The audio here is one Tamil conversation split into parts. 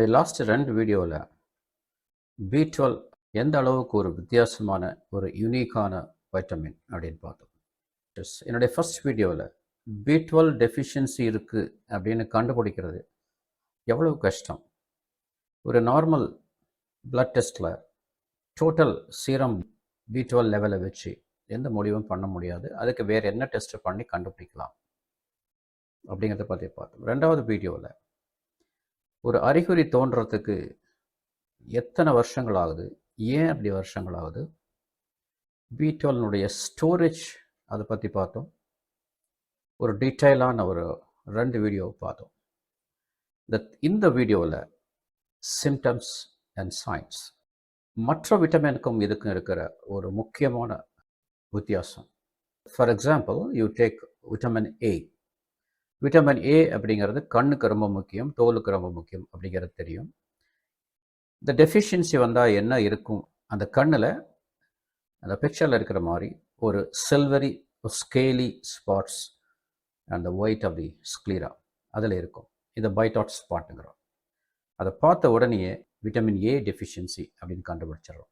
நம்முடைய லாஸ்ட் ரெண்டு வீடியோவில் பி டுவெல் எந்த அளவுக்கு ஒரு வித்தியாசமான ஒரு யூனிக்கான வைட்டமின் அப்படின்னு பார்த்தோம். Yes, என்னுடைய ஃபர்ஸ்ட் வீடியோவில் பி டுவெல் டெஃபிஷியன்சி இருக்குது அப்படின்னு கண்டுபிடிக்கிறது எவ்வளவு கஷ்டம். ஒரு நார்மல் பிளட் டெஸ்ட்டில் டோட்டல் சீரம் பி டுவெல் லெவலை வச்சு எந்த முடிவும் பண்ண முடியாது. அதுக்கு வேறு என்ன டெஸ்ட்டு பண்ணி கண்டுபிடிக்கலாம் அப்படிங்கிறத பற்றி பார்த்தோம். ரெண்டாவது வீடியோவில் ஒரு அறிகுறி தோன்றத்துக்கு எத்தனை வருஷங்கள் ஆகுது ஏன் அப்படி வருஷங்கள் ஆகுது பி டுவெல்னுடைய ஸ்டோரேஜ் அதை பற்றி பார்த்தோம். ஒரு டீட்டெயிலான ஒரு ரெண்டு வீடியோவை பார்த்தோம். இந்த இந்த வீடியோவில் சிம்டம்ஸ் அண்ட் சைன்ஸ் மற்ற விட்டமினுக்கும் இதுக்கும் இருக்கிற ஒரு முக்கியமான வித்தியாசம். For example you take vitamin A vitamin A அப்படிங்கிறது கண்ணுக்கு ரொம்ப முக்கியம் தோலுக்கு ரொம்ப முக்கியம் அப்படிங்கிறது தெரியும். இந்த டெஃபிஷியன்சி வந்தால் என்ன இருக்கும்? அந்த கண்ணில் அந்த பிக்சரில் இருக்கிற மாதிரி ஒரு சில்வரி ஸ்கேலி ஸ்பாட்ஸ் அந்த ஒயிட் ஆஃப் தி ஸ்க்ளீரா அதில் இருக்கும். இதை பைட்டாட் ஸ்பாட்டுங்கிறோம் அதை பார்த்த உடனேயே விட்டமின் ஏ டெஃபிஷியன்சி அப்படின்னு கண்டுபிடிச்சிடுறோம்.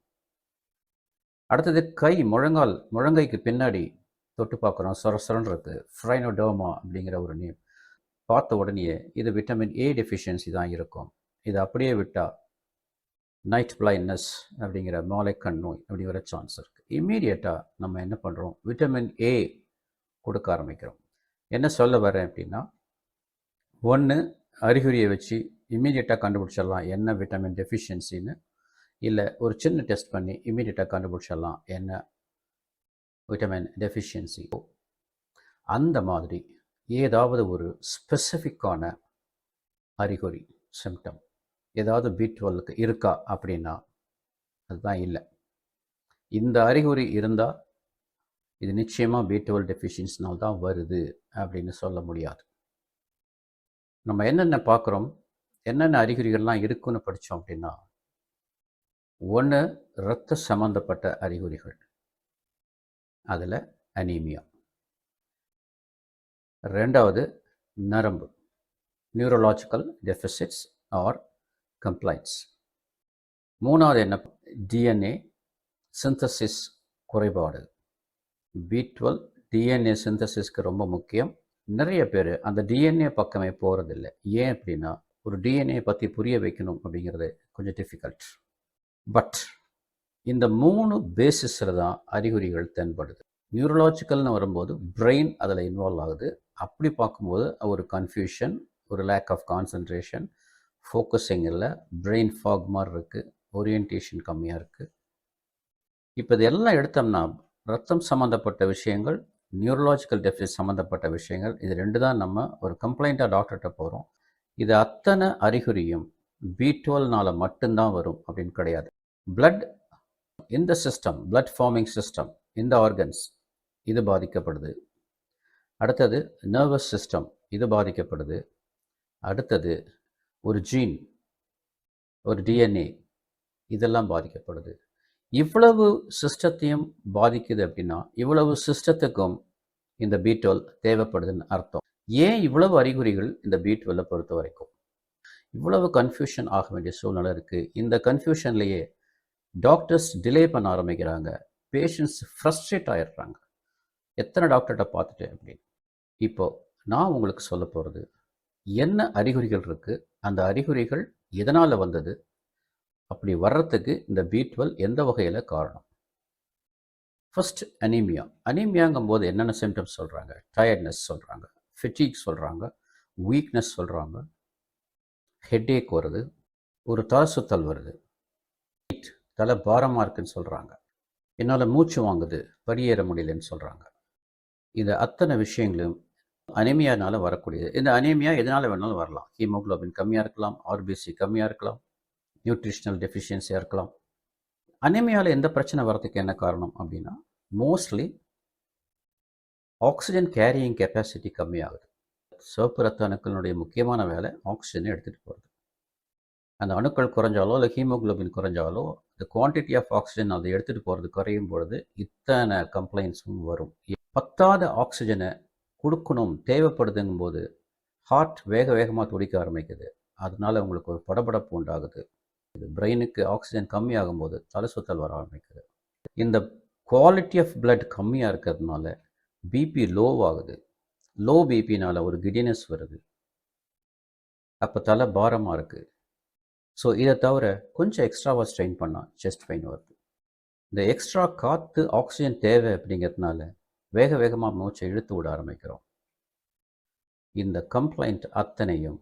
அடுத்தது கை முழங்கால் முழங்கைக்கு பின்னாடி தொட்டு பார்க்குறோம். சொர சொரன்றது ஃப்ரைனோடோமா அப்படிங்கிற ஒரு நேம் பார்த்த உடனேயே இது விட்டமின் ஏ டெஃபிஷியன்சி தான் இருக்கும். இதை அப்படியே விட்டால் நைட் பிளைண்ட்னஸ் அப்படிங்கிற மூளைக்கண் நோய் அப்படிங்கிற சான்ஸ் இருக்குது இம்மீடியட்டாக நம்ம என்ன பண்ணுறோம் விட்டமின் ஏ கொடுக்க ஆரம்பிக்கிறோம். என்ன சொல்ல வரேன் அப்படின்னா ஒன்று அறிகுறியை வச்சு இம்மீடியட்டாக கண்டுபிடிச்சிடலாம் என்ன விட்டமின் டெஃபிஷியன்சின்னு இல்லை ஒரு சின்ன டெஸ்ட் பண்ணி இம்மீடியட்டாக கண்டுபிடிச்சிடலாம் என்ன விட்டமின் டெஃபிஷியன்சி அந்த மாதிரி ஏதாவது ஒரு ஸ்பெசிஃபிக்கான அறிகுறி சிம்டம் ஏதாவது பி டுவெல்க்கு இருக்கா அப்படின்னா அதுதான் இல்லை. இந்த அறிகுறி இருந்தால் இது நிச்சயமாக பி டுவெல் டெஃபிஷியன்ஸ்னால் தான் வருது அப்படின்னு சொல்ல முடியாது. நம்ம என்னென்ன பார்க்குறோம் என்னென்ன அறிகுறிகள்லாம் இருக்குன்னு படித்தோம் அப்படின்னா ஒன்று இரத்த சம்மந்தப்பட்ட அறிகுறிகள். அதில் அனீமியா ரெண்டாவது நரம்பு. நியூரலாஜிக்கல் டெஃபிசிட்ஸ் ஆர் கம்ப்ளைண்ட்ஸ் மூணாவது என்ன? டிஎன்ஏ சிந்தசிஸ் குறைபாடு. பி டுவெல் டிஎன்ஏ சிந்தசிஸ்க்கு ரொம்ப முக்கியம். நிறைய பேர் அந்த டிஎன்ஏ பக்கமே போகிறதில்ல ஏன் அப்படின்னா ஒரு டிஎன்ஏ பற்றி புரிய வைக்கணும் அப்படிங்கிறது கொஞ்சம் டிஃபிகல்ட் பட் இந்த மூணு பேசிஸில் தான் அறிகுறிகள் தென்படுது. நியூரலாஜிக்கல்னு வரும்போது பிரெயின் அதில் இன்வால்வ் ஆகுது. அப்படி பார்க்கும்போது ஒரு கன்ஃபியூஷன் ஒரு லேக் ஆஃப் கான்சன்ட்ரேஷன் ஃபோக்கஸிங் இல்லை பிரெயின் ஃபாக் மாதிரி இருக்குது ஓரியன்டேஷன் கம்மியாக இருக்குது இப்போ இதெல்லாம் எடுத்தோம்னா ரத்தம் சம்மந்தப்பட்ட விஷயங்கள் நியூரலாஜிக்கல் டெஃபிசிட் சம்மந்தப்பட்ட விஷயங்கள் இது ரெண்டு தான் நம்ம ஒரு கம்ப்ளைண்ட்டாக டாக்டர்கிட்ட போகிறோம் இது அத்தனை அறிகுறியும் பி டுவெல்னால் மட்டும்தான் வரும் அப்படின்னு கிடையாது. பிளட் இந்த சிஸ்டம் பிளட் ஃபார்மிங் சிஸ்டம் இந்த ஆர்கன்ஸ் இது பாதிக்கப்படுது. அடுத்தது நர்வஸ் சிஸ்டம் இது பாதிக்கப்படுது. அடுத்தது ஒரு ஜீன் ஒரு டிஎன்ஏ இதெல்லாம் பாதிக்கப்படுது. இவ்வளவு சிஸ்டத்தையும் பாதிக்குது அப்படின்னா இவ்வளவு சிஸ்டத்துக்கும் இந்த பி தேவைப்படுதுன்னு அர்த்தம். ஏன் இவ்வளவு அறிகுறிகள் இந்த பி பொறுத்த வரைக்கும் இவ்வளவு கன்ஃபியூஷன் ஆக வேண்டிய சூழ்நிலை இருக்குது இந்த கன்ஃபியூஷன்லேயே டாக்டர்ஸ் டிலே பண்ண ஆரம்பிக்கிறாங்க. பேஷண்ட்ஸ் ஃப்ரஸ்ட்ரேட் ஆயிடுறாங்க. எத்தனை டாக்டர்கிட்ட பார்த்துட்டேன் அப்படின்னு இப்போது நான் உங்களுக்கு சொல்ல போகிறது என்ன அறிகுறிகள் இருக்குது அந்த அறிகுறிகள் எதனால் வந்தது? அப்படி வர்றதுக்கு இந்த பி டுவெல் எந்த வகையில் காரணம்? ஃபஸ்ட் அனீமியா அனீமியாங்கும் போது என்னென்ன சிம்டம்ஸ் சொல்கிறாங்க டயர்ட்னஸ் சொல்கிறாங்க ஃபிட்டிக் சொல்கிறாங்க வீக்னஸ் சொல்கிறாங்க ஹெட்டேக் வருது. ஒரு தலை சுத்தல் வருது. தலை பாரமாக இருக்குன்னு சொல்கிறாங்க என்னால் மூச்சு வாங்குது படியேற முடியலன்னு சொல்கிறாங்க இந்த அத்தனை விஷயங்களும் அனீமியானால வரக்கூடியது. இந்த அனேமியா எதனால் வேணாலும் வரலாம். ஹீமோக்ளோபின் கம்மியாக இருக்கலாம் ஆர்பிசி கம்மியாக இருக்கலாம் நியூட்ரிஷனல் டெஃபிஷியன்சியாக இருக்கலாம். அனேமியாவில் எந்த பிரச்சனை வரதுக்கு என்ன காரணம் அப்படின்னா மோஸ்ட்லி ஆக்சிஜன் கேரியிங் கெப்பாசிட்டி கம்மியாகுது. சிவப்பு ரத்த அணுக்களினுடைய முக்கியமான வேலை ஆக்சிஜனை எடுத்துகிட்டு போகிறது அந்த அணுக்கள் குறைஞ்சாலோ இல்லை ஹீமோக்ளோபின் குறைஞ்சாலோ இந்த குவான்டிட்டி ஆஃப் ஆக்சிஜன் அதை எடுத்துகிட்டு போகிறது குறையும் பொழுது இத்தனை கம்ப்ளைண்ட்ஸும் வரும். பத்தாத ஆக்சிஜனை கொடுக்கணும் தேவைப்படுதுங்கும் போது ஹார்ட் வேக வேகமாக துடிக்க ஆரம்பிக்குது. அதனால உங்களுக்கு ஒரு படபடப்பு உண்டாகுது. இது பிரெயினுக்கு ஆக்சிஜன் கம்மியாகும் போது தலை சுத்தல் வர ஆரம்பிக்குது. இந்த குவாலிட்டி ஆஃப் பிளட் கம்மியாக இருக்கிறதுனால பிபி லோவாகுது லோ பிபினால் ஒரு கிடினஸ் வருது. அப்போ தலை பாரமாக இருக்குது ஸோ இதை தவிர கொஞ்சம் எக்ஸ்ட்ராவாக ஸ்ட்ரெயின் பண்ணால் செஸ்ட் பெயின் வருது இந்த எக்ஸ்ட்ரா காற்று ஆக்சிஜன் தேவை அப்படிங்கிறதுனால வேக வேகமாக மூச்சை இழுத்து விட ஆரம்பிக்கிறோம். இந்த கம்ப்ளைண்ட் அத்தனையும்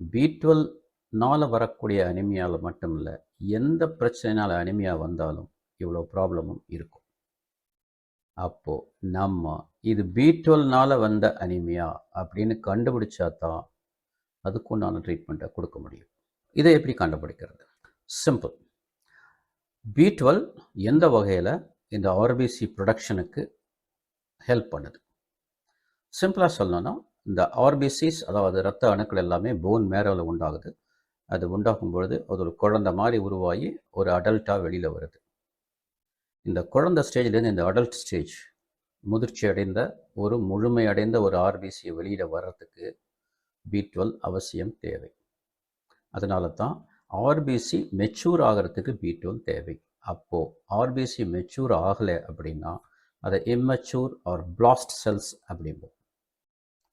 பி டுவெல்னால வரக்கூடிய அனிமியாவில் மட்டும் இல்லை எந்த பிரச்சனைனால அனிமியா வந்தாலும் இவ்வளோ ப்ராப்ளமும் இருக்கும். அப்போது நம்ம இது பி டுவெல்னால வந்த அனிமியா அப்படின்னு கண்டுபிடிச்சா தான் அதுக்குண்டான ட்ரீட்மெண்ட்டை கொடுக்க முடியும். இதை எப்படி கண்டுபிடிக்கிறது? சிம்பிள் பி டுவெல் எந்த வகையில் இந்த ஆர்பிசி ப்ரொடக்ஷனுக்கு ஹெல்ப் பண்ணுது? சிம்பிளாக சொல்லணும்னா இந்த ஆர்பிசிஸ் அதாவது ரத்த அணுக்கள் எல்லாமே போன் மேரோவில் உண்டாகுது. அது உண்டாகும் பொழுது அது ஒரு குழந்தை மாதிரி உருவாகி ஒரு அடல்ட்டாக வெளியில் வருது. இந்த குழந்தை ஸ்டேஜ்லேருந்து இந்த அடல்ட் ஸ்டேஜ் முதிர்ச்சி அடைந்த ஒரு முழுமை அடைந்த ஒரு ஆர்பிசியை வெளியில் வர்றதுக்கு பி டுவெல் அவசியம் தேவை. அதனால தான் ஆர்பிசி மெச்சூர் ஆகிறதுக்கு பி டுவெல் தேவை. அப்போது ஆர்பிசி மெச்சூர் ஆகலை அப்படின்னா அதை இம்மெச்சூர் ஆர் பிளாஸ்ட் செல்ஸ் அப்படிம்போம்.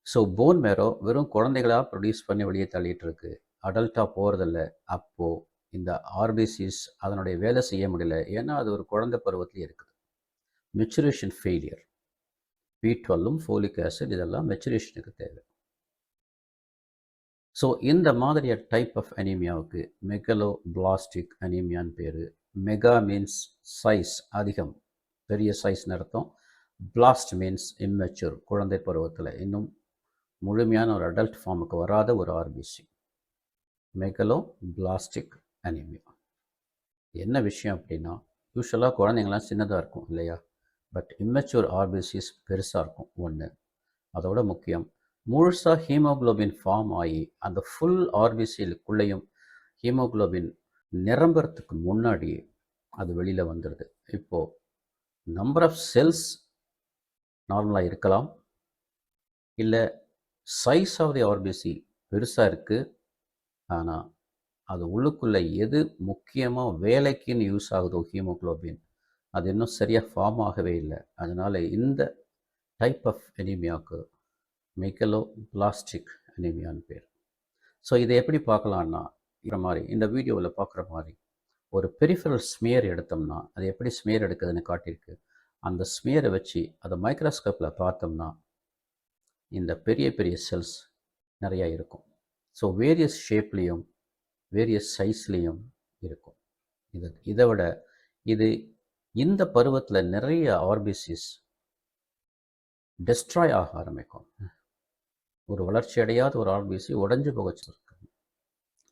ஸோ போன் மேரோ வெறும் குழந்தைகளாக ப்ரொடியூஸ் பண்ணி வெளியே தள்ளிட்டு இருக்கு அடல்ட்டாக போகிறதில்ல அப்போது இந்த ஆர்பிசிஸ் அதனுடைய வேலை செய்ய முடியல. ஏன்னா அது ஒரு குழந்தை பருவத்தில் இருக்குது. மெச்சுரேஷன் ஃபெயிலியர் பி டுவெல்லும் ஃபோலிக் ஆசிட் இதெல்லாம் மெச்சுரேஷனுக்கு தேவை. ஸோ இந்த மாதிரிய டைப் ஆஃப் அனீமியாவுக்கு மெகலோ பிளாஸ்டிக் அனீமியான்னு பேர். மெகா மீன்ஸ் சைஸ் அதிகம். பெரிய சைஸ் நடத்தும் பிளாஸ்ட் மீன்ஸ் இம்மெச்சூர் குழந்தை பருவத்தில். இன்னும் முழுமையான ஒரு அடல்ட் ஃபார்முக்கு வராத ஒரு ஆர்பிசி மெகலோ பிளாஸ்டிக் அனீமியா என்ன விஷயம் அப்படின்னா யூஸ்வலாக குழந்தைங்களாம் சின்னதாக இருக்கும் இல்லையா? பட் இம்மெச்சூர் ஆர்பிசிஸ் பெருசாக இருக்கும் ஒன்று அதோட முக்கியம் முழுசாக ஹீமோகுளோபின் ஃபார்ம் ஆகி அந்த ஃபுல் ஆர்பிசிலுக்குள்ளேயும் ஹீமோகுளோபின் நிரம்புறதுக்கு முன்னாடி அது வெளியில் வந்துடுது இப்போது நம்பர் ஆஃப் செல்ஸ் நார்மலாக இருக்கலாம். இல்லை சைஸ் ஆஃப் தி ஆர்பிசி பெருசாக இருக்குது ஆனால் அது உள்ளுக்குள்ளே எது முக்கியமாக வேலைக்குன்னு யூஸ் ஆகுதோ ஹீமோகுளோபின் அது இன்னும் சரியாக ஃபார்ம் ஆகவே இல்லை. அதனால் இந்த டைப் ஆஃப் எனிமியாவுக்கு மெக்கலோ பிளாஸ்டிக் அனிமியான்னு பேர். ஸோ இதை எப்படி பார்க்கலான்னா இந்த மாதிரி இந்த வீடியோவில் பார்க்குற மாதிரி ஒரு பெரிஃபரல் ஸ்மியர் எடுத்தோம்னா அது எப்படி ஸ்மியர் எடுக்குதுன்னு காட்டியிருக்கு. அந்த ஸ்மியரை வச்சு அதை மைக்ரோஸ்கோப்பில் பார்த்தோம்னா இந்த பெரிய பெரிய செல்ஸ் நிறையா இருக்கும். ஸோ வேரியஸ் ஷேப்லேயும் வேரியஸ் சைஸ்லேயும் இருக்கும். இது இதை விட இது இந்த பருவத்தில் நிறைய ஆர்பிசிஸ் டெஸ்ட்ராய் ஆக ஆரம்பிக்கும். ஒரு வளர்ச்சி அடையாத ஒரு ஆர்பிசி உடஞ்சு போக இருக்குது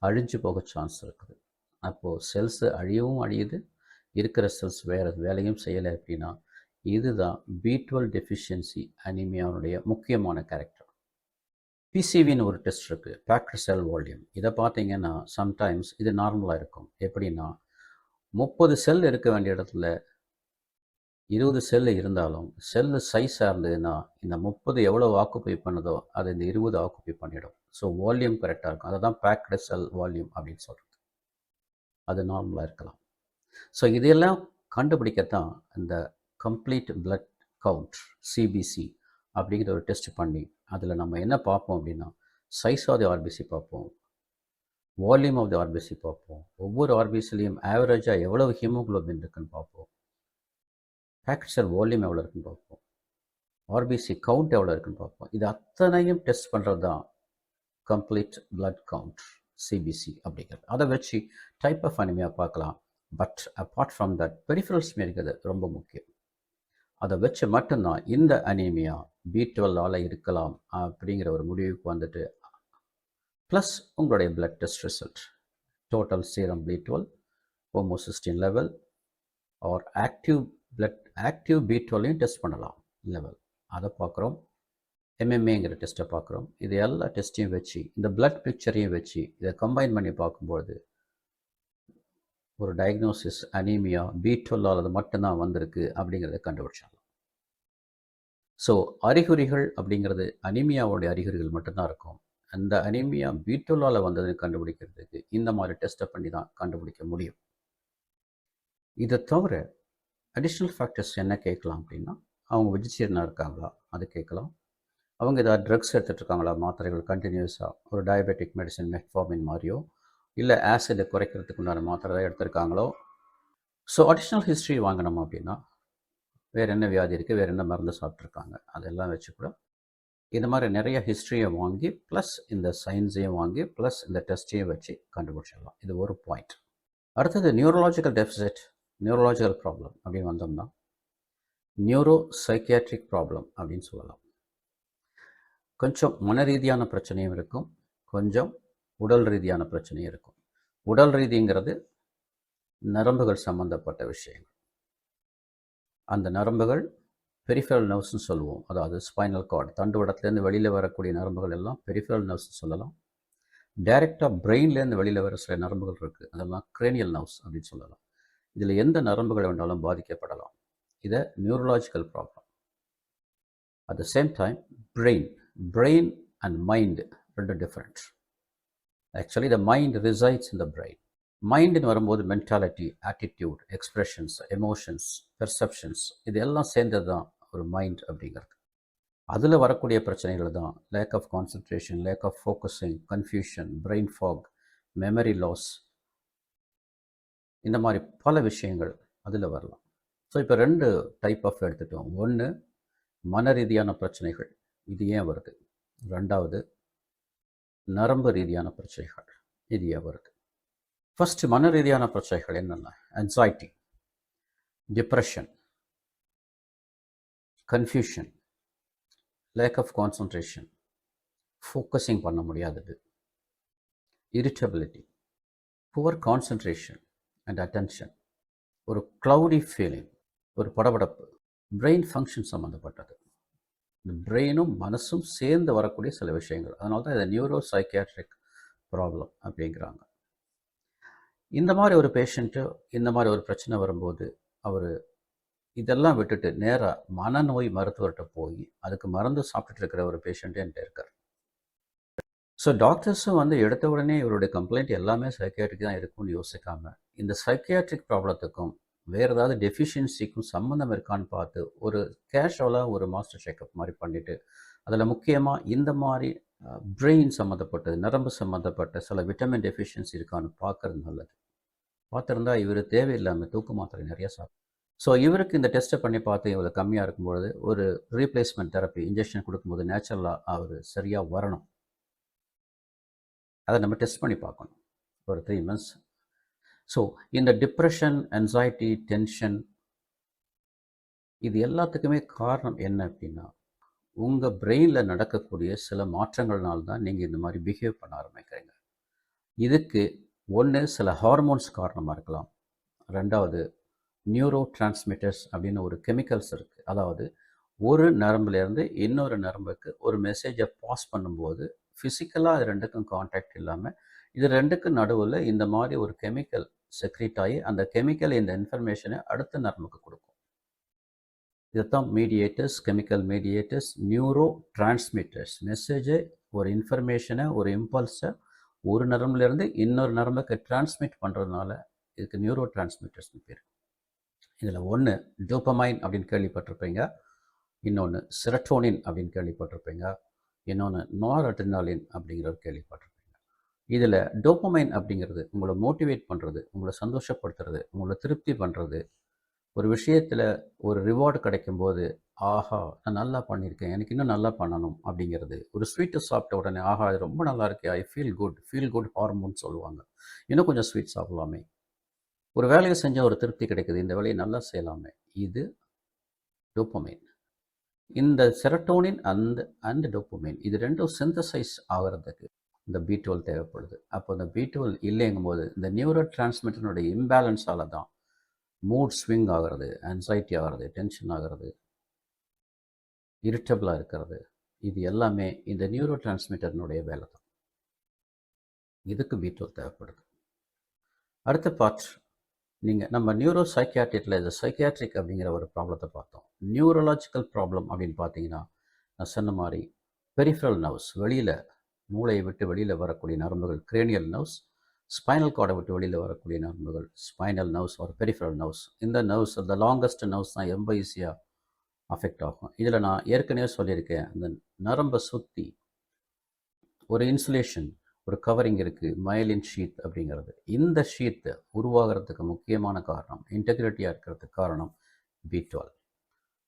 அழிஞ்சு போக சான்ஸ் இருக்குது. அப்போது செல்ஸு அழியவும் அழியுது. இருக்கிற செல்ஸ் வேறு வேலையும் செய்யலை அப்படின்னா இதுதான் பி டுவெல் டெஃபிஷியன்சி அனிமியாவுடைய முக்கியமான கேரக்டர் பிசிவின்னு ஒரு டெஸ்ட் இருக்குது பேக்டர் செல் வால்யூம் இதை பார்த்தீங்கன்னா சம்டைம்ஸ் இது நார்மலாக இருக்கும். எப்படின்னா முப்பது செல் இருக்க வேண்டிய இடத்துல இருபது செல்லு இருந்தாலும் செல்லு சைஸாக இருந்ததுன்னா இந்த முப்பது எவ்வளோ ஆக்குப்பை பண்ணுதோ அது இந்த இருபது ஆக்குப்பை பண்ணிடும். ஸோ வால்யூம் கரெக்டாக இருக்கும். அதை தான் பேக்டு செல் வால்யூம் அப்படின்னு சொல்கிறது அது நார்மலாக இருக்கலாம். ஸோ இதையெல்லாம் கண்டுபிடிக்கத்தான் இந்த கம்ப்ளீட் பிளட் கவுண்ட் சிபிசி அப்படிங்கிற ஒரு டெஸ்ட் பண்ணி அதில் நம்ம என்ன பார்ப்போம் அப்படின்னா சைஸ் ஆஃப் தி ஆர்பிசி பார்ப்போம் வால்யூம் ஆஃப் தி ஆர்பிசி பார்ப்போம் ஒவ்வொரு ஆர்பிசிலையும் ஆவரேஜாக எவ்வளவு ஹீமோக்ளோபின் இருக்குன்னு பார்ப்போம். பேக்கெட் வால்யூம் எவ்வளோ இருக்குன்னு பார்ப்போம். ஆர்பிசி கவுண்ட் எவ்வளோ இருக்குன்னு பார்ப்போம். இது அத்தனையும் டெஸ்ட் பண்ணுறது தான். கம்ப்ளீட் பிளட் கவுண்ட் சிபிசி அப்படிங்கிறது. அதை வச்சு டைப் ஆஃப் அனிமியா பார்க்கலாம். But apart from that peripherals இருக்கிறது ரொம்ப முக்கியம். அதை வச்சு மட்டும்தான் இந்த அனீமியா பி டுவெல்லால் இருக்கலாம் அப்படிங்கிற ஒரு முடிவுக்கு வந்துட்டு ப்ளஸ் உங்களுடைய blood test result total serum B twelve homocysteine level or active blood active B டுவெல்லையும் test பண்ணலாம். லெவல் அதை பார்க்குறோம். எம்எம்ஏங்கிற டெஸ்ட்டை பார்க்குறோம். இது எல்லா டெஸ்ட்டையும் வச்சு இந்த பிளட் பிக்சரையும் வச்சு இதை கம்பைன் பண்ணி பார்க்கும்பொழுது ஒரு டயக்னோசிஸ் அனீமியா பி டுவெல்லால் அது மட்டும்தான் வந்திருக்கு அப்படிங்கிறத கண்டுபிடிச்சாங்க ஸோ அறிகுறிகள் அப்படிங்கிறது அனீமியாவுடைய அறிகுறிகள் மட்டும்தான் இருக்கும். அந்த அனிமியா பீட்டோலால் வந்ததுன்னு கண்டுபிடிக்கிறதுக்கு இந்த மாதிரி டெஸ்ட்டை பண்ணி தான் கண்டுபிடிக்க முடியும். இதை தவிர அடிஷ்னல் ஃபேக்டர்ஸ் என்ன கேட்கலாம் அப்படின்னா அவங்க வெஜிடேரியனாக இருக்காங்களா? அது கேட்கலாம். அவங்க ஏதாவது ட்ரக்ஸ் எடுத்துகிட்டு இருக்காங்களா மாத்திரைகள் கண்டினியூஸாக ஒரு டயபெட்டிக் மெடிசன் மெட்ஃபார்மின் மாதிரியோ? இல்லை ஆசிடை குறைக்கிறதுக்கு உண்டான மாத்திரை தான் எடுத்திருக்காங்களோ? ஸோ அடிஷ்னல் ஹிஸ்ட்ரி வாங்கினோம் அப்படின்னா வேறு என்ன வியாதி இருக்குது வேறு என்ன மருந்து சாப்பிட்ருக்காங்க அதெல்லாம் வச்சு கூட இந்த மாதிரி நிறைய ஹிஸ்ட்ரியை வாங்கி ப்ளஸ் இந்த சயின்ஸையும் வாங்கி ப்ளஸ் இந்த டெஸ்ட்டையும் வச்சு கண்டுபிடிச்சிடலாம். இது ஒரு பாயிண்ட் அடுத்தது நியூரலாஜிக்கல் டெபிசிட் நியூரலாஜிக்கல் ப்ராப்ளம் அப்படின்னு வந்தோம்னா நியூரோ சைக்கியாட்ரிக் ப்ராப்ளம் அப்படின்னு சொல்லலாம். கொஞ்சம் மன ரீதியான பிரச்சனையும் இருக்கும் கொஞ்சம் உடல் ரீதியான பிரச்சனையும் இருக்கும். உடல் ரீதிங்கிறது நரம்புகள் சம்பந்தப்பட்ட விஷயங்கள். அந்த நரம்புகள் பெரிஃபரல் நர்வ்ஸ்னு சொல்லுவோம். அதாவது ஸ்பைனல் கார்டு தண்டுவடத்துலேருந்து வெளியில் வரக்கூடிய நரம்புகள் எல்லாம் பெரிஃபரல் நர்வ்ஸ்னு சொல்லலாம். டைரெக்டாக பிரெயின்லேருந்து வெளியில் வர சில நரம்புகள் இருக்குது அதெல்லாம் கிரேனியல் நர்வ்ஸ் அப்படின்னு சொல்லலாம். இதில் எந்த நரம்புகள் வேணாலும் பாதிக்கப்படலாம். இதை neurological problem at the same time brain brain and mind ரெண்டு different actually the mind resides in the brain மைண்டுன்னு வரும்போது mentality attitude expressions emotions perceptions இது எல்லாம் சேர்ந்தது தான் ஒரு மைண்ட் அப்படிங்கிறது. அதில் வரக்கூடிய பிரச்சனைகள் தான் lack of concentration lack of focusing confusion brain fog memory loss இந்த மாதிரி பல விஷயங்கள் அதில் வரலாம். ஸோ இப்போ ரெண்டு டைப் ஆஃப் எடுத்துட்டோம். ஒன்று மன ரீதியான பிரச்சனைகள். இது ஏன் வருது? ரெண்டாவது நரம்பு ரீதியான பிரச்சனைகள். இது ஏன் வருது? ஃபர்ஸ்ட் மன ரீதியான பிரச்சனைகள் என்னென்ன? Anxiety depression confusion lack of concentration focusing பண்ண முடியாதது irritability poor concentration and attention ஒரு க்ளவுடி ஃபீலிங் ஒரு படபடப்பு. பிரெயின் ஃபங்க்ஷன் சம்மந்தப்பட்டது இந்த பிரெயினும் மனசும் சேர்ந்து வரக்கூடிய சில விஷயங்கள். அதனால தான் இதை நியூரோ சைக்கியாட்ரிக் ப்ராப்ளம் அப்படிங்கிறாங்க. இந்த மாதிரி ஒரு பேஷண்ட்டு இந்த மாதிரி ஒரு பிரச்சனை வரும்போது அவர் இதெல்லாம் விட்டுட்டு நேராக மனநோய் மருத்துவர்கிட்ட போய் அதுக்கு மருந்து சாப்பிட்டுட்டு இருக்கிற ஒரு பேஷண்ட்டு என்கிட்ட இருக்கார். ஸோ டாக்டர்ஸும் வந்து எடுத்த உடனே இவருடைய கம்ப்ளைண்ட் எல்லாமே சைக்கியாட்ரிக் தான் இருக்கும்னு யோசிக்காம இந்த சைக்கியாட்ரிக் ப்ராப்ளத்துக்கும் வேறு ஏதாவது டெஃபிஷியன்சிக்கும் சம்மந்தம் இருக்கான்னு பார்த்து ஒரு கேஷுவலாக ஒரு மாஸ்டர் செக்கப் மாதிரி பண்ணிவிட்டு அதில் முக்கியமாக இந்த மாதிரி பிரெயின் சம்மந்தப்பட்டது நரம்பு சம்மந்தப்பட்ட சில விட்டமின் டெஃபிஷியன்சி இருக்கான்னு பார்க்குறது நல்லது. பார்த்துருந்தா இவர் தேவையில்லாமல் தூக்கு மாத்திரை நிறையா சாப்பிடும் ஸோ இவருக்கு இந்த டெஸ்ட்டை பண்ணி பார்த்து இவ்வளோ கம்மியாக இருக்கும்பொழுது ஒரு ரீப்ளேஸ்மெண்ட் தெரப்பி இன்ஜெக்ஷன் கொடுக்கும்போது நேச்சுரலாக அவர் சரியாக வரணும். அதை நம்ம டெஸ்ட் பண்ணி பார்க்கணும். ஒரு த்ரீ மந்த்ஸ் ஸோ இந்த டிப்ரெஷன் அன்சைட்டி டென்ஷன் இது எல்லாத்துக்குமே காரணம் என்ன அப்படின்னா உங்கள் பிரெயினில் நடக்கக்கூடிய சில மாற்றங்கள்னால தான் நீங்கள் இந்த மாதிரி பிஹேவ் பண்ண ஆரம்பிக்கிறீங்க. இதுக்கு ஒன்று சில ஹார்மோன்ஸ் காரணமாக இருக்கலாம். ரெண்டாவது நியூரோ டிரான்ஸ்மிட்டர்ஸ் அப்படின்னு ஒரு கெமிக்கல்ஸ் இருக்குது அதாவது ஒரு நரம்புலேருந்து இன்னொரு நரம்புக்கு ஒரு மெசேஜை பாஸ் பண்ணும்போது ஃபிசிக்கலாக அது ரெண்டுக்கும் காண்டாக்ட் இல்லாமல் இது ரெண்டுக்கும் நடுவில் இந்த மாதிரி ஒரு கெமிக்கல் செக்ரீட் ஆகி அந்த கெமிக்கல் இந்த இன்ஃபர்மேஷனை அடுத்த நரம்புக்கு கொடுக்கும். இதுதான் mediators chemical mediators neurotransmitters மெசேஜை ஒரு இன்ஃபர்மேஷனை ஒரு இம்பல்ஸை ஒரு நரம்புலேருந்து இன்னொரு நரம்புக்கு டிரான்ஸ்மிட் பண்ணுறதுனால இதுக்கு நியூரோ டிரான்ஸ்மிட்டர்ஸ்னு பேர். இதில் ஒன்று டோப்பமைன் அப்படின்னு கேள்விப்பட்டிருப்பீங்க. இன்னொன்று செரட்டோனின் அப்படின்னு கேள்விப்பட்டிருப்பீங்க. இன்னொன்று நார் அட்ரினாலின் ஒரு கேள்விப்பட்டிருப்பீங்க. இதில் டோப்பமைன் அப்படிங்கிறது உங்களை மோட்டிவேட் பண்ணுறது உங்களை சந்தோஷப்படுத்துறது உங்களை திருப்தி பண்ணுறது ஒரு விஷயத்தில் ஒரு ரிவார்டு கிடைக்கும்போது ஆஹா நான் நல்லா பண்ணியிருக்கேன். எனக்கு இன்னும் நல்லா பண்ணணும். அப்படிங்கிறது. ஒரு ஸ்வீட்டு சாப்பிட்ட உடனே ஆஹா இது ரொம்ப நல்லா இருக்கு. I feel good feel good hormone சொல்லுவாங்க. இன்னும் கொஞ்சம் ஸ்வீட் சாப்பிடலாமே. ஒரு வேலையை செஞ்சால் ஒரு திருப்தி கிடைக்குது. இந்த வேலையை நல்லா செய்யலாமே. இது டோப்பமைன் இந்த செரட்டோனின் அந்த அண்ட் டோப்பமைன் இது ரெண்டும் சிந்தசைஸ் ஆகிறதுக்கு இந்த பி டுவெல் தேவைப்படுது. அப்போ இந்த பி டுவெல் இல்லைங்கும் போது இந்த நியூரோ டிரான்ஸ்மிட்டனுடைய இம்பேலன்ஸால தான் மூட் ஸ்விங் ஆகிறது ஆன்சைட்டி ஆகிறது டென்ஷன் ஆகிறது இரிட்டபிளாக இருக்கிறது. இது எல்லாமே இந்த நியூரோ டிரான்ஸ்மிட்டர்னுடைய வேலை தான் இதுக்கு பி டுவெல் தேவைப்படுது. அடுத்த பார்ட் நீங்கள் நம்ம நியூரோ சைக்கியாட்ரிக்கில் இந்த சைக்கியாட்ரிக் அப்படிங்கிற ஒரு ப்ராப்ளத்தை பார்த்தோம். நியூரலாஜிக்கல் ப்ராப்ளம் அப்படின்னு பார்த்தீங்கன்னா நான் சொன்ன மாதிரி பெரிஃபரல் நர்வ்ஸ் வெளியில் மூளையை விட்டு வெளியில் வரக்கூடிய நரம்புகள் கிரேனியல் நர்வ்ஸ் ஸ்பைனல் கார்டை விட்டு வெளியில் வரக்கூடிய நரம்புகள் ஸ்பைனல் நர்வ்ஸ் ஒரு பெரிஃபரல் நர்வ்ஸ் இந்த நர்வ்ஸ் அந்த லாங்கஸ்ட் நர்வ்ஸ் தான் ரொம்ப ஈஸியாக அஃபெக்ட் ஆகும். இதில் நான் ஏற்கனவே சொல்லியிருக்கேன் அந்த நரம்பை சுற்றி ஒரு இன்சுலேஷன் ஒரு கவரிங் இருக்குது மயலின் ஷீத் அப்படிங்கிறது. இந்த ஷீத்தை உருவாகிறதுக்கு முக்கியமான காரணம் இன்டெகிரிட்டியாக இருக்கிறதுக்கு காரணம் பி டுவெல்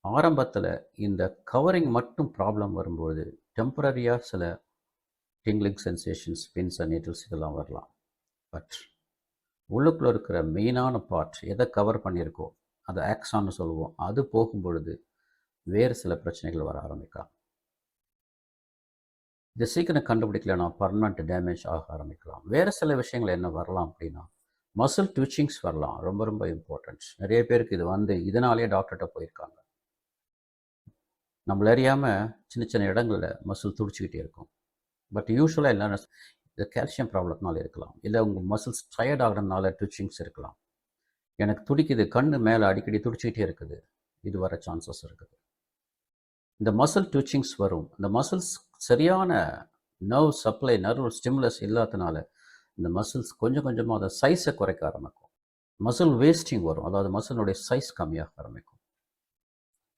ஆரம்பத்தில் இந்த கவரிங் மட்டும் ப்ராப்ளம் வரும்போது டெம்பரரியாக சில tingling sensations pins and needles இதெல்லாம் வரலாம். பட் உள்ளுக்குள்ளே இருக்கிற மெயினான பார்ட் எதை கவர் பண்ணியிருக்கோ அதை ஆக்ஸான்னு சொல்லுவோம். அது போகும்பொழுது வேறு சில பிரச்சனைகள் வர ஆரம்பிக்கலாம். இதை சீக்கிரம் கண்டுபிடிக்கலனா பர்மனண்ட் டேமேஜ் ஆக ஆரம்பிக்கலாம். வேறு சில விஷயங்கள் என்ன வரலாம் அப்படின்னா மசில் ட்விச்சிங்ஸ் வரலாம். ரொம்ப ரொம்ப இம்பார்ட்டன்ஸ் நிறைய பேருக்கு இது வந்து இதனாலேயே டாக்டர்கிட்ட போயிருக்காங்க. நம்மள அறியாமல் சின்ன சின்ன இடங்களில் மசில் துடிச்சிக்கிட்டே இருக்கும். பட் யூஸ்வலாக இல்லைன்னா இது கால்சியம் ப்ராப்ளத்தினால இருக்கலாம். இல்லை உங்கள் மசில்ஸ் டயர்ட் ஆகிறதுனால ட்விச்சிங்ஸ் இருக்கலாம். எனக்கு துடிக்குது கண்ணு மேலே அடிக்கடி துடிச்சிக்கிட்டே இருக்குது. இது வர சான்சஸ் இருக்குது. இந்த மசில் ட்விச்சிங்ஸ் வரும். இந்த மசில்ஸ் சரியான நர்வ் சப்ளை நர்வ் ஸ்டிமுலஸ் இல்லாதனால இந்த மசில்ஸ் கொஞ்சம் கொஞ்சமாக அதை சைஸை குறைக்க ஆரம்பிக்கும். மசில் வேஸ்டிங் வரும். அதாவது மசிலுடைய சைஸ் கம்மியாக ஆரம்பிக்கும்.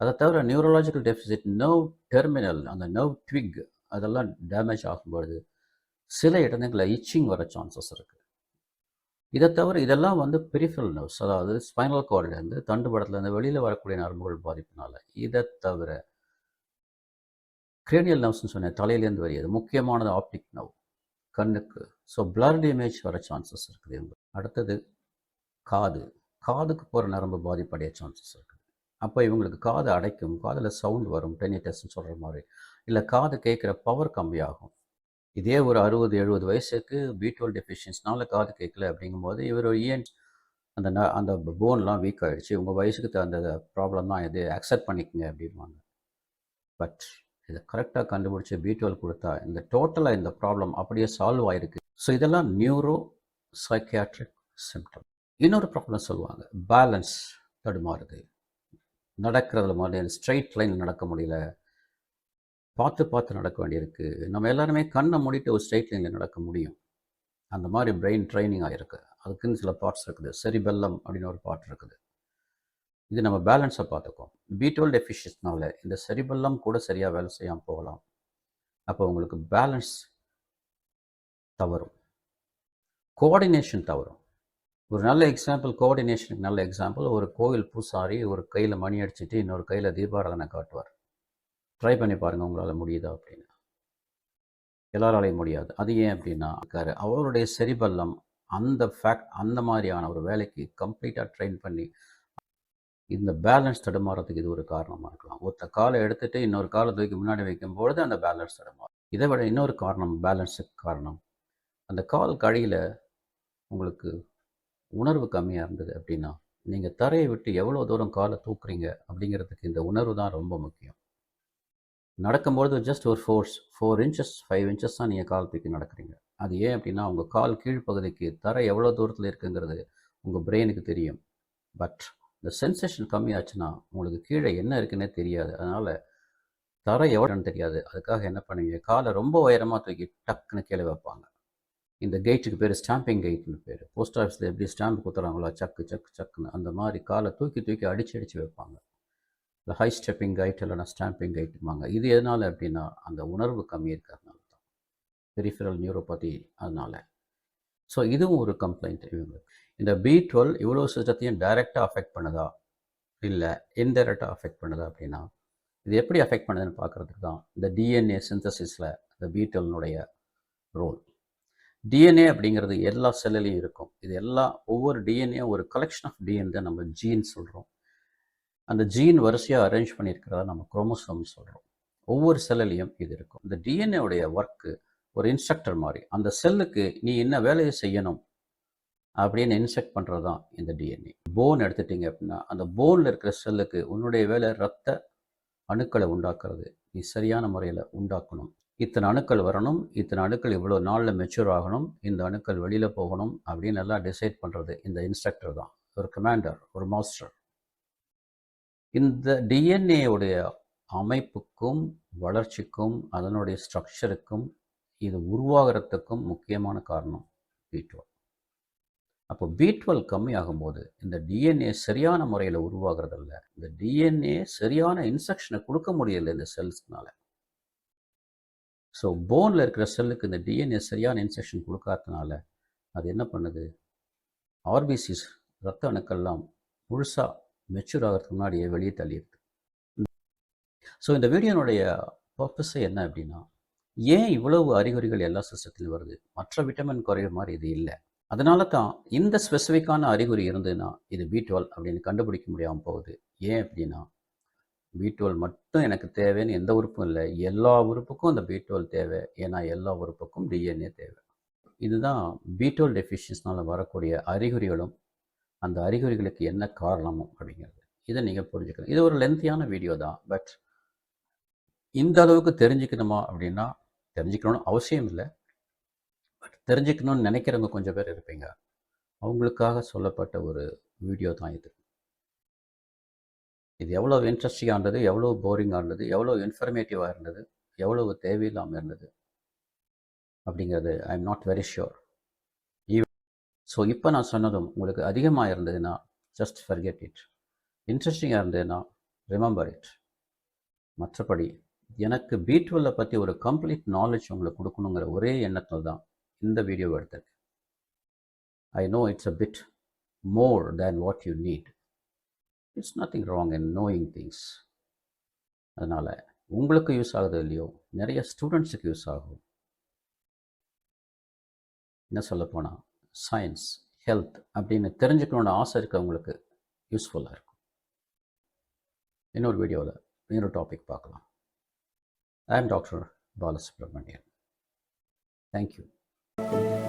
அதை தவிர நியூரலாஜிக்கல் டெபிசிட் நர்வ் டெர்மினல் அந்த நர்வ் ட்விக் அதெல்லாம் டேமேஜ் ஆகும்பொழுது சில இடங்களில் இச்சிங் வர சான்சஸ் இருக்குது இதை தவிர இதெல்லாம் வந்து பெரிஃபரல் நர்வ்ஸ் அதாவது ஸ்பைனல் கார்ட்லேருந்து தண்டுபடத்துலேருந்து வெளியில் வரக்கூடிய நரம்புகள் பாதிப்பினால இதை தவிர கிரேனியல் நர்வ்ஸ்னு சொன்னேன் தலையிலேருந்து வரையாது முக்கியமானது ஆப்டிக் நர்வ் கண்ணுக்கு. ஸோ பிளர்டு இமேஜ் வர சான்சஸ் இருக்குது இவங்க அடுத்தது காது. காதுக்கு போகிற நரம்பு பாதிப்படைய சான்சஸ் இருக்குது. அப்போ இவங்களுக்கு காது அடைக்கும். காதில் சவுண்ட் வரும். டெனிடஸ்ன்னு சொல்கிற மாதிரி. இல்லை காது கேட்குற பவர் கம்மியாகும். இதே ஒரு அறுபது எழுபது வயசுக்கு பி டுவெல் டெஃபிஷியன்ஸ்னால காது கேட்கல அப்படிங்கும்போது இவர் இயன் அந்த ந அந்த போன்லாம் வீக் ஆகிடுச்சு உங்கள் வயசுக்கு தகுந்த ப்ராப்ளம் தான் இது. அக்செப்ட் பண்ணிக்கங்க அப்படின்வாங்க பட் இதை கரெக்டாக கண்டுபிடிச்சி பி டுவெல் கொடுத்தா இந்த டோட்டலாக இந்த ப்ராப்ளம் அப்படியே சால்வ் ஆகிருக்கு ஸோ இதெல்லாம் நியூரோ சைக்கியாட்ரிக் சிம்டம் இன்னொரு ப்ராப்ளம் சொல்லுவாங்க பேலன்ஸ் தடுமாறுது. நடக்கிறதுல மாதிரி ஸ்ட்ரைட் லைன் நடக்க முடியல. பார்த்து பார்த்து நடக்க வேண்டியிருக்கு. நம்ம எல்லாருமே கண்ணை மூடிட்டு ஒரு ஸ்ட்ரைட் லைனில் நடக்க முடியும். அந்த மாதிரி பிரெயின் ட்ரைனிங் ஆகிருக்கு அதுக்குன்னு சில பார்ட்ஸ் இருக்குது. செரிபெல்லம் அப்படின்னு ஒரு பார்ட் இருக்குது. இது நம்ம பேலன்ஸை பார்த்துக்கோம். பி டுவெல் டெஃபிஷியன்ஸ்னால இந்த செரிபெல்லாம் கூட சரியாக வேலை செய்யாமல் போகலாம். அப்போ உங்களுக்கு பேலன்ஸ் தவறும். கோஆர்டினேஷன் தவறும். ஒரு நல்ல எக்ஸாம்பிள் கோஆர்டினேஷனுக்கு நல்ல எக்ஸாம்பிள் ஒரு கோவில் பூசாரி ஒரு கையில் மணி அடிச்சுட்டு இன்னொரு கையில் தீபாராதனை காட்டுவார். ட்ரை பண்ணி பாருங்கள் உங்களால் முடியுதா அப்படின்னு. எல்லாராலையும் முடியாது. அது ஏன் அப்படின்னா இருக்காரு. அவருடைய செரிபல்லம் அந்த ஃபேக்ட் அந்த மாதிரியான ஒரு வேலைக்கு கம்ப்ளீட்டாக ட்ரெயின் பண்ணி இந்த பேலன்ஸ் தடுமாறதுக்கு இது ஒரு காரணமாக இருக்கலாம். ஒத்த காலை எடுத்துகிட்டு இன்னொரு காலை தூக்கி முன்னாடி வைக்கும்பொழுது அந்த பேலன்ஸ் தடுமாறும். இதை விட இன்னொரு காரணம் பேலன்ஸுக்கு காரணம். அந்த கால் கழியில் உங்களுக்கு உணர்வு கம்மியாக இருந்தது அப்படின்னா நீங்கள் தரையை விட்டு எவ்வளோ தூரம் காலை தூக்குறீங்க அப்படிங்கிறதுக்கு இந்த உணர்வு தான் ரொம்ப முக்கியம். நடக்கும்பொழுது ஜஸ்ட் ஒரு force four inches five inches தான் நீங்கள் கால் தூக்கி நடக்கிறீங்க. அது ஏன் அப்படின்னா உங்கள் கால் கீழ்ப்பகுதிக்கு தரை எவ்வளோ தூரத்தில் இருக்குங்கிறது உங்கள் பிரெயினுக்கு தெரியும். பட் இந்த சென்சேஷன் கம்மியாச்சுன்னா உங்களுக்கு கீழே என்ன இருக்குன்னே தெரியாது. அதனால் தர எவ்வளோன்னு தெரியாது. அதுக்காக என்ன பண்ணுவீங்க? காலை ரொம்ப உயரமாக தூக்கி டக்குன்னு கீழே வைப்பாங்க. இந்த கேட்டுக்கு பேர் ஸ்டாம்பிங் கேட்னு பேர். போஸ்ட் ஆஃபீஸில் எப்படி ஸ்டாம்ப் குத்துறாங்களோ சக்கு சக்கு சக்குன்னு அந்த மாதிரி காலை தூக்கி தூக்கி அடித்து அடித்து வைப்பாங்க. இந்த ஹை ஸ்டெப்பிங் கைட் இல்லைனா ஸ்டாம்பிங் கைட்டுமாங்க இது எதனால் அப்படின்னா அந்த உணர்வு கம்மி இருக்கிறதுனால தான். பெரிஃபரல் நியூரோபதி அதனால். ஸோ இதுவும் ஒரு கம்ப்ளைண்ட் இவங்களுக்கு. இந்த பி டுவெல் இவ்வளோ சிஸ்டத்தையும் டைரெக்டாக அஃபெக்ட் பண்ணுதா? இல்லை இன்டைரக்டாக அஃபெக்ட் பண்ணுதா அப்படின்னா இது எப்படி அஃபெக்ட் பண்ணுதுன்னு பார்க்குறதுக்கு தான் இந்த டிஎன்ஏ சிந்தசிஸில் இந்த பி டுவெல்னுடைய ரோல் டிஎன்ஏ அப்படிங்கிறது எல்லா செல்லிலையும் இருக்கும். இது எல்லா ஒவ்வொரு டிஎன்ஏ ஒரு கலெக்ஷன் ஆஃப் டிஎன் தான் நம்ம ஜீன் சொல்கிறோம் அந்த ஜீன் வரிசையாக அரேஞ்ச் பண்ணியிருக்கிறதா நம்ம குரோமோசோம் சொல்கிறோம் ஒவ்வொரு செல்லுலையும் இது இருக்கும். இந்த டிஎன்ஏவுடைய ஒர்க்கு ஒரு இன்ஸ்ட்ரக்டர் மாதிரி. அந்த செல்லுக்கு நீ என்ன வேலையை செய்யணும்? அப்படின்னு இன்செக்ட் பண்ணுறது தான் இந்த டிஎன்ஏ போன் எடுத்துட்டிங்க அப்படின்னா அந்த போனில் இருக்கிற செல்லுக்கு உன்னுடைய வேலை ரத்த அணுக்களை உண்டாக்குறது. நீ சரியான முறையில் உண்டாக்கணும். இத்தனை அணுக்கள் வரணும் இத்தனை அணுக்கள் இவ்வளோ நாளில் மெச்சூர் ஆகணும் இந்த அணுக்கள் வெளியில் போகணும் அப்படின்னு எல்லாம் டிசைட் பண்ணுறது இந்த இன்ஸ்ட்ரக்டர் தான். ஒரு கமாண்டர் ஒரு மாஸ்டர் இந்த டிஎன்ஏவுடைய அமைப்புக்கும் வளர்ச்சிக்கும் அதனுடைய ஸ்ட்ரக்சருக்கும் இது உருவாகிறதுக்கும் முக்கியமான காரணம் பி அப்போ பி டுவெல் கம்மியாகும்போது இந்த டிஎன்ஏ சரியான முறையில் உருவாகிறதில்ல. இந்த டிஎன்ஏ சரியான இன்ஸ்ட்ரக்ஷனை கொடுக்க முடியல இந்த செல்ஸ்னால ஸோ போனில் இருக்கிற செல்லுக்கு இந்த டிஎன்ஏ சரியான இன்ஸ்ட்ரக்ஷன் கொடுக்காதனால அது என்ன பண்ணுது? ஆர்பிசிஸ் ரத்த அணுக்கள்லாம் முழுசாக மெச்சூர் ஆகிறதுக்கு முன்னாடியே வெளியே தள்ளிடுது. ஸோ இந்த வீடியோனுடைய பர்பஸே என்ன அப்படின்னா ஏன் இவ்வளவு அறிகுறிகள் எல்லா சிஸ்டத்திலும் வருது? மற்ற விட்டமின் குறைவு மாதிரி இது இல்லை. அதனால தான் இந்த ஸ்பெசிஃபிக்கான அறிகுறி இருந்ததுன்னா இது பி டுவெல் அப்படின்னு கண்டுபிடிக்க முடியாமல் போகுது. ஏன் அப்படின்னா பி டுவெல் மட்டும் எனக்கு தேவைன்னு எந்த உறுப்பும் இல்லை. எல்லா உறுப்புக்கும் அந்த பி டுவெல் தேவை. ஏன்னா எல்லா உறுப்புக்கும் டிஎன்ஏ தேவை. இதுதான் பி டுவெல் டெஃபிஷியன்ஸ்னால் வரக்கூடிய அறிகுறிகளும் அந்த அறிகுறிகளுக்கு என்ன காரணமும் அப்படிங்கிறது. இதை நீங்கள் புரிஞ்சுக்கணும். இது ஒரு லென்த்தியான வீடியோ தான். பட் இந்த அளவுக்கு தெரிஞ்சுக்கணுமா அப்படின்னா தெரிஞ்சுக்கணும்னு அவசியம் இல்லை. தெரிஞ்சுக்கணும்னு நினைக்கிறவங்க கொஞ்சம் பேர் இருப்பீங்க. அவங்களுக்காக சொல்லப்பட்ட ஒரு வீடியோ தான் இது. இது எவ்வளோ இன்ட்ரெஸ்டிங்காக இருந்தது எவ்வளோ போரிங்காக இருந்தது எவ்வளோ இன்ஃபர்மேட்டிவாக இருந்தது எவ்வளவு தேவையில்லாமல் இருந்தது அப்படிங்கிறது I am not very sure so இப்போ நான் சொன்னதும் உங்களுக்கு அதிகமாக இருந்ததுன்னா ஜஸ்ட் ஃபர்கெட் இட் இன்ட்ரெஸ்டிங்காக இருந்ததுன்னா ரிமெம்பர் இட் மற்றபடி எனக்கு பீட்வெல்லை பற்றி ஒரு கம்ப்ளீட் நாலேஜ் உங்களுக்கு கொடுக்கணுங்கிற ஒரே எண்ணத்தில் தான் இந்த வீடியோவை எடுத்திருக்கேன் I know it's a bit more than what you need it's nothing wrong in knowing things அதனால் உங்களுக்கு யூஸ் ஆகுது இல்லையோ நிறைய ஸ்டூடெண்ட்ஸுக்கு யூஸ் ஆகும். என்ன சொல்லப்போனால் சயின்ஸ் ஹெல்த் அப்படின்னு தெரிஞ்சுக்கணுன்னு ஆசை இருக்கவங்களுக்கு யூஸ்ஃபுல்லாக இருக்கும். இன்னொரு வீடியோவில் இன்னொரு டாபிக் பார்க்கலாம். I am doctor Balasubramanian thank you you